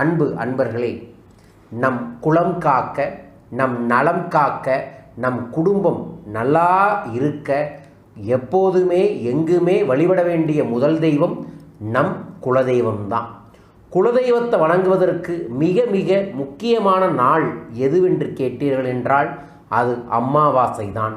அன்பு அன்பர்களே நம் குலம் காக்க நம் நலம் காக்க நம் குடும்பம் நல்லா இருக்க எப்போதுமே எங்குமே வழிபட வேண்டிய முதல் தெய்வம் நம் குலதெய்வம்தான் குலதெய்வத்தை வணங்குவதற்கு மிக மிக முக்கியமான நாள் எதுவென்று கேட்டீர்கள் என்றால் அது அம்மாவாசை தான்.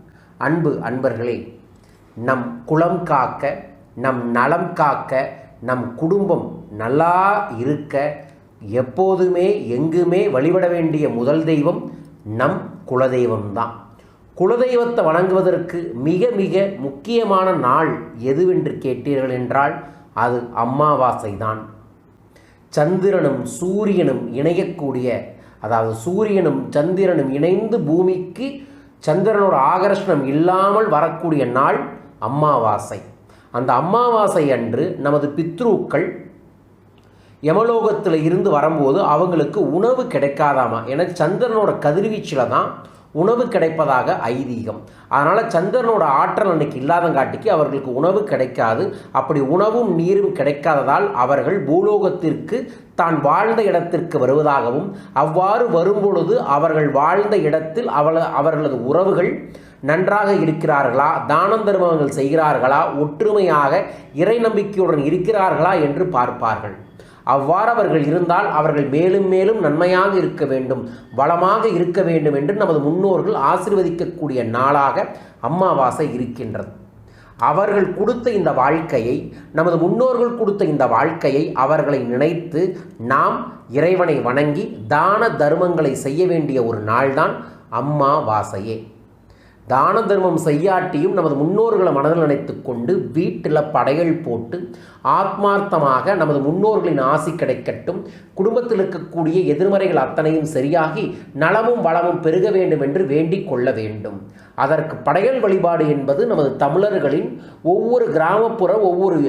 அன்பு அன்பர்களே நம் குலம் காக்க நம் நலம் காக்க நம் குடும்பம் நல்லா இருக்க எப்போதுமே எங்குமே வழிபட வேண்டிய முதல் தெய்வம் நம் குலதெய்வம்தான் குலதெய்வத்தை வணங்குவதற்கு மிக மிக முக்கியமான நாள் எதுவென்று கேட்டீர்கள் என்றால் அது அம்மாவாசை தான். சந்திரனும் சூரியனும் இணையக்கூடிய அதாவது சூரியனும் சந்திரனும் இணைந்து பூமிக்கு சந்திரனோட ஆகர்ஷணம் இல்லாமல் வரக்கூடிய நாள் அமாவாசை அந்த அமாவாசை அன்று நமது பித்ருக்கள் யமலோகத்தில் இருந்து வரும்போது அவங்களுக்கு உணவு கிடைக்காதாமா? ஏன்னா சந்திரனோட கதிர்வீச்சில் தான் உணவு கிடைப்பதாக ஐதீகம். அதனால் சந்திரனோட ஆற்றல் அன்னைக்கு இல்லாதங்காட்டிக்கு அவர்களுக்கு உணவு கிடைக்காது. அப்படி உணவும் நீரும் கிடைக்காததால் அவர்கள் பூலோகத்திற்கு தான் வாழ்ந்த இடத்திற்கு வருவதாகவும் அவ்வாறு வரும்பொழுது அவர்கள் வாழ்ந்த இடத்தில் அவள அவர்களது உறவுகள் நன்றாக இருக்கிறார்களா? தானம் தர்மங்கள் செய்கிறார்களா? ஒற்றுமையாக இறை நம்பிக்கையுடன் இருக்கிறார்களா? என்று பார்ப்பார்கள். அவ்வாறு அவர்கள் இருந்தால் அவர்கள் மேலும் மேலும் நன்மையாக இருக்க வேண்டும் வளமாக இருக்க வேண்டும் என்று நமது முன்னோர்கள் ஆசிர்வதிக்கக்கூடிய நாளாக அம்மாவாசை இருக்கின்றது. அவர்கள் கொடுத்த இந்த வாழ்க்கையை நமது முன்னோர்கள் கொடுத்த இந்த வாழ்க்கையை அவர்களை நினைத்து நாம் இறைவனை வணங்கி தான தர்மங்களை செய்ய வேண்டிய ஒரு நாள்தான் அம்மாவாசையே. தான தர்மம் செய்யாட்டியும் நமது முன்னோர்களை மனதில் நினைத்து கொண்டு வீட்டில் படைகள் போட்டு ஆத்மார்த்தமாக நமது முன்னோர்களின் ஆசி கிடைக்கட்டும். குடும்பத்தில் இருக்கக்கூடிய எதிர்மறைகள் அத்தனையும் சரியாகி நலமும் வளமும் பெருக வேண்டும் என்று வேண்டிக் கொள்ள வேண்டும். அதற்கு படையல் வழிபாடு என்பது நமது தமிழர்களின் ஒவ்வொரு கிராமப்புற ஒவ்வொரு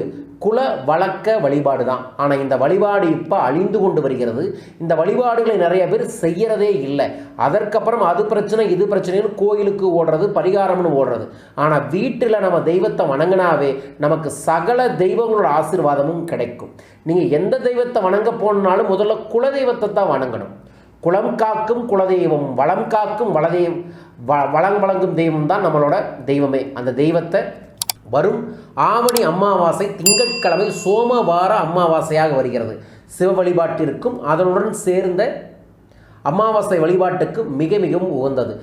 குல வழக்க வழிபாடு தான் ஆனால் இந்த வழிபாடு இப்போ அழிந்து கொண்டு வருகிறது. இந்த வழிபாடுகளை நிறைய பேர் செய்கிறதே இல்லை. அதற்கப்புறம் அது பிரச்சனை இது பிரச்சனைன்னு கோயிலுக்கு ஓடுறது பரிகாரம்னு ஓடுறது. ஆனால் வீட்டில் நம்ம தெய்வத்தை வணங்கினாவே நமக்கு சகல தெய்வங்களோட ஆசீர்வாதமும் கிடைக்கும். நீங்கள் எந்த தெய்வத்தை வணங்க போனாலும் முதல்ல குல தெய்வத்தை தான் வணங்கணும். குளம் காக்கும் குலதெய்வம் வளம் காக்கும் வளதெய்வம் வ வளம் வழங்கும் தெய்வம் தான் நம்மளோட தெய்வமே. அந்த தெய்வத்தை வரும் ஆவணி அமாவாசை திங்கட்கிழமை சோமவார அமாவாசையாக வருகிறது. சிவ வழிபாட்டிற்கும் அதனுடன் சேர்ந்த அமாவாசை வழிபாட்டுக்கு மிக மிகவும் உகந்தது.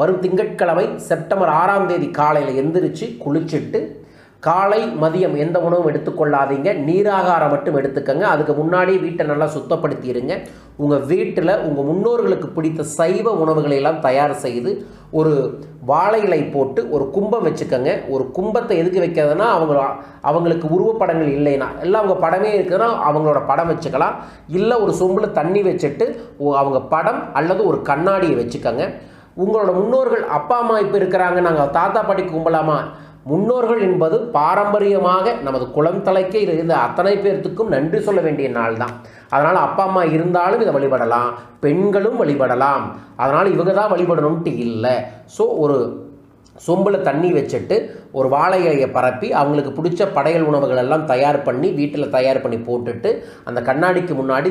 வரும் திங்கட்கிழமை செப்டம்பர் ஆறாம் தேதி காலையில் எந்திரிச்சு குளிச்சுட்டு காலை மதியம் எந்த உணவும் எடுத்துக்கொள்ளாதீங்க நீராகாரம் மட்டும் எடுத்துக்கங்க. அதுக்கு முன்னாடி வீட்டை நல்லா சுத்தப்படுத்திடுங்க. உங்கள் வீட்டில் உங்கள் முன்னோர்களுக்கு பிடித்த சைவ உணவுகளை எல்லாம் தயார் செய்து ஒரு வாழை இலை போட்டு ஒரு கும்பம் வச்சுக்கோங்க. ஒரு கும்பத்தை எதுக்கு வைக்கிறதுனா அவங்க அவங்களுக்கு உருவப்படங்கள் இல்லைன்னா. எல்லாம் அவங்க படமே இருக்குதுன்னா அவங்களோட படம் வச்சுக்கலாம். இல்லை ஒரு சொம்பில் தண்ணி வச்சுட்டு அவங்க படம் அல்லது ஒரு கண்ணாடியை வச்சுக்கோங்க. உங்களோட முன்னோர்கள் அப்பா அம்மா இப்போ இருக்கிறாங்க நாங்கள் தாத்தா பாட்டி கும்பலாமா? முன்னோர்கள் என்பது பாரம்பரியமாக நமது குளம் தலைக்கே இருந்த அத்தனை பேர்த்துக்கும் நன்றி சொல்ல வேண்டிய நாள் தான் அதனால் அப்பா அம்மா இருந்தாலும் இதை வழிபடலாம் பெண்களும் வழிபடலாம். அதனால் இவங்க தான் வழிபடணும்ட்டு இல்லை. ஸோ ஒரு சொம்பில் தண்ணி வச்சுட்டு ஒரு வாழை இலையை பரப்பி அவங்களுக்கு பிடிச்ச படையல் உணவுகள் எல்லாம் தயார் பண்ணி வீட்டில் தயார் பண்ணி போட்டுட்டு அந்த கண்ணாடிக்கு முன்னாடி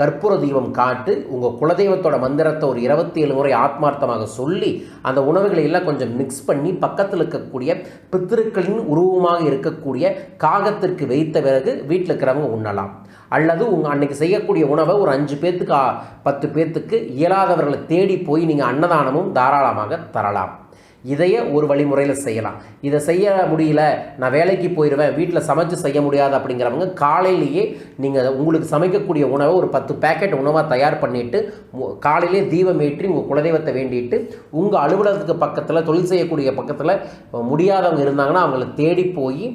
கற்பூர தீபம் காட்டு உங்கள் குலதெய்வத்தோட மந்திரத்தை ஒரு இருபத்தி ஏழு முறை ஆத்மார்த்தமாக சொல்லி அந்த உணவுகளை எல்லாம் கொஞ்சம் மிக்ஸ் பண்ணி பக்கத்தில் இருக்கக்கூடிய பித்திருக்களின் உருவமாக இருக்கக்கூடிய காகத்திற்கு வைத்த பிறகு வீட்டில் இருக்கிறவங்க உண்ணலாம். அல்லது உங்கள் அன்னைக்கு செய்யக்கூடிய உணவை ஒரு அஞ்சு பேர்த்துக்கு பத்து பேர்த்துக்கு இயலாதவர்களை தேடி போய் நீங்கள் அன்னதானமும் தாராளமாக தரலாம். இதையே ஒரு வழிமுறையில் செய்யலாம். இதை செய்ய முடியல நான் வேலைக்கு போயிடுவேன் வீட்டில் சமைச்சு செய்ய முடியாது அப்படிங்கிறவங்க காலையிலேயே நீங்கள் உங்களுக்கு சமைக்கக்கூடிய உணவை ஒரு பத்து பேக்கெட் உணவாக தயார் பண்ணிவிட்டு காலையிலே தீபம் ஏற்றி உங்கள் குலதெய்வத்தை வேண்டிட்டு உங்கள் அலுவலகத்துக்கு பக்கத்தில் தொழில் செய்யக்கூடிய பக்கத்தில் முடியாதவங்க இருந்தாங்கன்னா அவங்கள தேடி போய்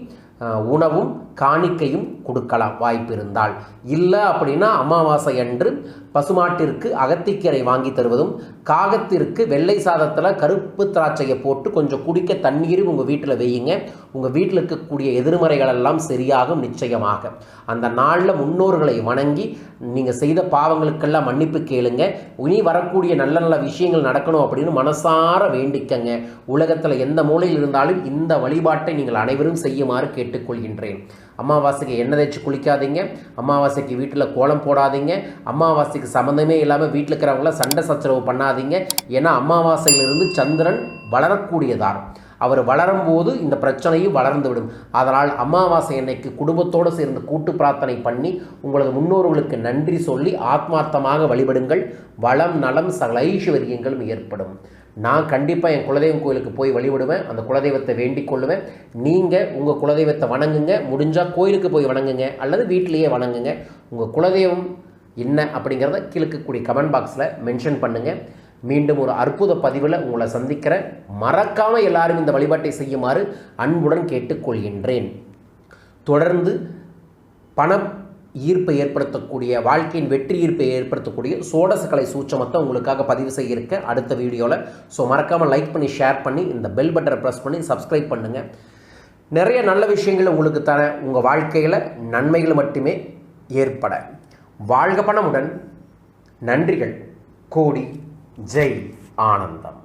உணவும் காணிக்கையும் கொடுக்கலாம் வாய்ப்பு இருந்தால் இல்லை அப்படின்னா அமாவாசை அன்று பசுமாட்டிற்கு அகத்திக்கீரை வாங்கி தருவதும் காகத்திற்கு வெள்ளை சாதத்தில் கருப்பு திராட்சையை போட்டு கொஞ்சம் குடிக்க தண்ணீரும் உங்கள் வீட்டில் வையுங்க. உங்கள் வீட்டில் இருக்கக்கூடிய எதிர்மறைகள் எல்லாம் சரியாகும் நிச்சயமாக. அந்த நாளில் முன்னோர்களை வணங்கி நீங்கள் செய்த பாவங்களுக்கெல்லாம் மன்னிப்பு கேளுங்க. இனி வரக்கூடிய நல்ல நல்ல விஷயங்கள் நடக்கணும் அப்படின்னு மனசார வேண்டிக்கங்க. உலகத்தில் எந்த மூலையில் இருந்தாலும் இந்த வழிபாட்டை நீங்கள் அனைவரும் செய்யுமாறு கேட்டுக்கொள்கின்றேன். அமாவாசைக்கு எண்ணெய் தேய்ச்சி குளிக்காதீங்க. அமாவாசைக்கு வீட்டில் கோலம் போடாதீங்க. அமாவாசைக்கு சம்மந்தமே இல்லாமல் வீட்டில் இருக்கிறவங்கள சண்டை சச்சரவு பண்ணாதீங்க. ஏன்னா அமாவாசையிலிருந்து சந்திரன் வளரக்கூடியதார். அவர் வளரும்போது இந்த பிரச்சனையும் வளர்ந்து விடும் அதனால் அமாவாசை அன்னைக்கு குடும்பத்தோடு சேர்ந்து கூட்டு பிரார்த்தனை பண்ணி உங்களது முன்னோர்களுக்கு நன்றி சொல்லி ஆத்மார்த்தமாக வழிபடுங்கள். வளம் நலம் சகல ஐஸ்வர்யங்களும் ஏற்படும். நான் கண்டிப்பாக என் குலதெய்வம் கோயிலுக்கு போய் வழிபடுவேன். அந்த குலதெய்வத்தை வேண்டிக் கொள்ளுவேன் நீங்கள் உங்கள் குலதெய்வத்தை வணங்குங்க. முடிஞ்சால் கோயிலுக்கு போய் வணங்குங்க. அல்லது வீட்டிலேயே வணங்குங்க. உங்கள் குலதெய்வம் என்ன அப்படிங்கிறத கீழக்கக்கூடிய கமெண்ட் பாக்ஸில் மென்ஷன் பண்ணுங்கள் மீண்டும் ஒரு அற்புத பதிவில் உங்களை சந்திக்கிறேன். மறக்காமல் எல்லாரும் இந்த வழிபாட்டை செய்யுமாறு அன்புடன் கேட்டுக்கொள்கின்றேன். தொடர்ந்து பண ஈர்ப்பை ஏற்படுத்தக்கூடிய வாழ்க்கையின் வெற்றி ஈர்ப்பை ஏற்படுத்தக்கூடிய சோடசக்கலை சூச்சமத்தை உங்களுக்காக பதிவு செய்யிருக்க அடுத்த வீடியோவில் ஸோ மறக்காமல் லைக் பண்ணி ஷேர் பண்ணி இந்த பெல் பட்டனை ப்ரெஸ் பண்ணி சப்ஸ்கிரைப் பண்ணுங்கள் நிறைய நல்ல விஷயங்களை உங்களுக்கு தர உங்கள் வாழ்க்கையில் நன்மைகள் மட்டுமே ஏற்பட. வாழ்க பணமுடன் நன்றிகள். கோடி ஜெய் ஆனந்தம்.